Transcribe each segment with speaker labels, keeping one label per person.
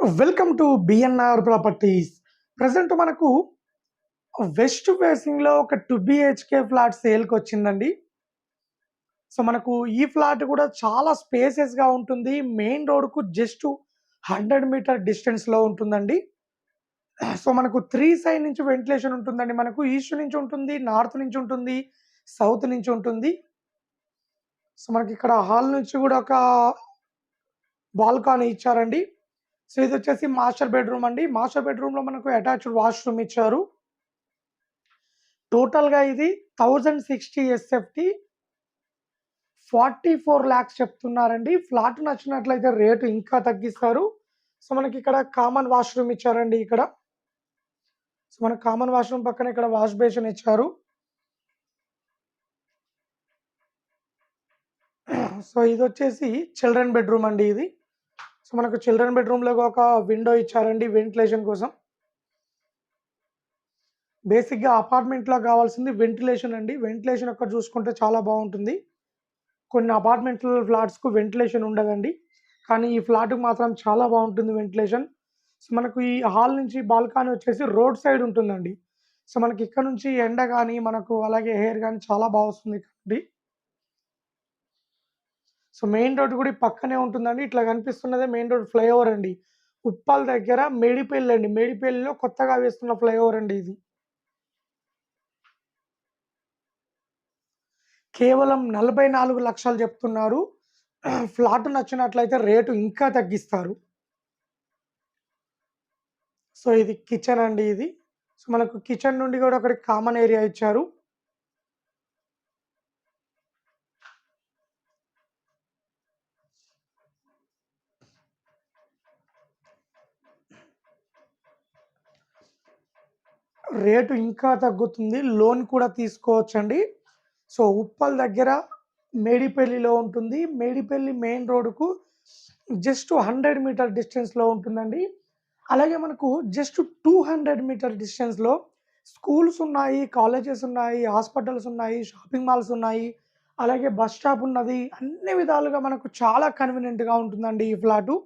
Speaker 1: Welcome to BNR properties present మనకు west ఫేసింగ్లో ఒక టూ బిహెచ్కే ఫ్లాట్ సేల్కి వచ్చిందండి. సో మనకు ఈ ఫ్లాట్ కూడా చాలా స్పేసెస్గా ఉంటుంది. మెయిన్ రోడ్కు జస్ట్ హండ్రెడ్ మీటర్ డిస్టెన్స్లో ఉంటుందండి. సో మనకు త్రీ సైడ్ నుంచి వెంటిలేషన్ ఉంటుందండి. మనకు ఈస్ట్ నుంచి ఉంటుంది నార్త్ నుంచి ఉంటుంది సౌత్ నుంచి ఉంటుంది. సో మనకి ఇక్కడ హాల్ నుంచి కూడా ఒక బాల్కానీ ఇచ్చారండి. సో ఇది వచ్చేసి మాస్టర్ బెడ్రూమ్ అండి. మాస్టర్ బెడ్రూమ్లో మనకు అటాచ్డ్ వాష్రూమ్ ఇచ్చారు. టోటల్గా ఇది thousand sixty SFT forty four lakhs చెప్తున్నారండి. ఫ్లాట్ నచ్చినట్లయితే రేటు ఇంకా తగ్గిస్తారు. సో మనకి ఇక్కడ కామన్ వాష్రూమ్ ఇచ్చారండి ఇక్కడ. సో మనకు కామన్ వాష్రూమ్ పక్కన ఇక్కడ వాష్ బేసిన్ ఇచ్చారు. సో ఇది వచ్చేసి చిల్డ్రన్ బెడ్రూమ్ అండి ఇది. సో మనకు చిల్డ్రన్ బెడ్రూమ్లో ఒక విండో ఇచ్చారండి వెంటిలేషన్ కోసం. బేసిక్గా అపార్ట్మెంట్లో కావాల్సింది వెంటిలేషన్ అండి. వెంటిలేషన్ ఒక చూసుకుంటే చాలా బాగుంటుంది. కొన్ని అపార్ట్మెంట్ ఫ్లాట్స్కు వెంటిలేషన్ ఉండదండి. కానీ ఈ ఫ్లాట్కి మాత్రం చాలా బాగుంటుంది వెంటిలేషన్. సో మనకు ఈ హాల్ నుంచి బాల్కనీ వచ్చేసి రోడ్ సైడ్ ఉంటుందండి. సో మనకి ఇక్కడ నుంచి ఎండ కానీ మనకు అలాగే హెయిర్ కానీ చాలా బాగా వస్తుంది కాబట్టి సో మెయిన్ రోడ్ కూడా పక్కనే ఉంటుందండి. ఇట్లా కనిపిస్తున్నదే మెయిన్ రోడ్ ఫ్లైఓవర్ అండి. ఉప్పాల దగ్గర మేడిపల్లి అండి. మేడిపల్లిలో కొత్తగా వేస్తున్న ఫ్లైఓవర్ అండి ఇది. కేవలం నలభై నాలుగు లక్షలు చెప్తున్నారు. ఫ్లాట్ నచ్చినట్లయితే రేటు ఇంకా తగ్గిస్తారు. సో ఇది కిచెన్ అండి ఇది. సో మనకు కిచెన్ నుండి కూడా ఒకటి కామన్ ఏరియా ఇచ్చారు. రేటు ఇంకా తగ్గుతుంది. లోన్ కూడా తీసుకోవచ్చండి. సో ఉప్పల్ దగ్గర మేడిపల్లిలో ఉంటుంది. మేడిపల్లి మెయిన్ రోడ్డుకు జస్ట్ హండ్రెడ్ మీటర్ డిస్టెన్స్లో ఉంటుందండి. అలాగే మనకు జస్ట్ టూ హండ్రెడ్ మీటర్ డిస్టెన్స్లో స్కూల్స్ ఉన్నాయి కాలేజెస్ ఉన్నాయి హాస్పిటల్స్ ఉన్నాయి షాపింగ్ మాల్స్ ఉన్నాయి. అలాగే బస్ స్టాప్ ఉన్నది. అన్ని విధాలుగా మనకు చాలా కన్వీనియంట్గా ఉంటుందండి ఈ flat.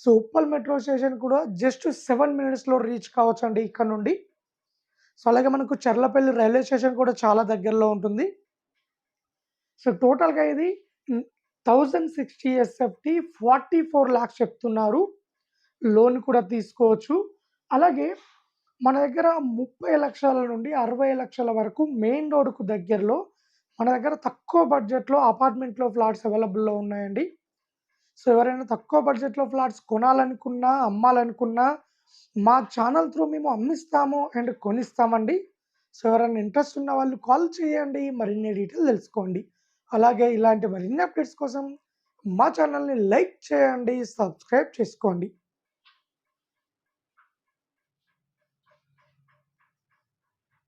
Speaker 1: So Uppal metro station కూడా జస్ట్ సెవెన్ మినిట్స్లో రీచ్ కావచ్చు అండి ఇక్కడ నుండి. సో అలాగే మనకు చర్లపల్లి రైల్వే స్టేషన్ కూడా చాలా దగ్గరలో ఉంటుంది. సో టోటల్గా ఇది thousand sixty SFT forty four lakhs చెప్తున్నారు. లోన్ కూడా తీసుకోవచ్చు. అలాగే మన దగ్గర ముప్పై లక్షల నుండి అరవై లక్షల వరకు మెయిన్ రోడ్కు దగ్గరలో మన దగ్గర తక్కువ బడ్జెట్లో అపార్ట్మెంట్లో ఫ్లాట్స్ అవైలబుల్లో ఉన్నాయండి. సో ఎవరైనా తక్కువ బడ్జెట్లో ఫ్లాట్స్ కొనాలనుకున్నా అమ్మాలనుకున్నా మా ఛానల్ త్రూ మేము అమ్మిస్తాము అండ్ కొనిస్తామండి. సో ఎవరైనా ఇంట్రెస్ట్ ఉన్న వాళ్ళు కాల్ చేయండి మరిన్ని డీటెయిల్ తెలుసుకోండి. అలాగే ఇలాంటి మరిన్ని అప్డేట్స్ కోసం మా ఛానల్ని లైక్ చేయండి సబ్స్క్రైబ్ చేసుకోండి.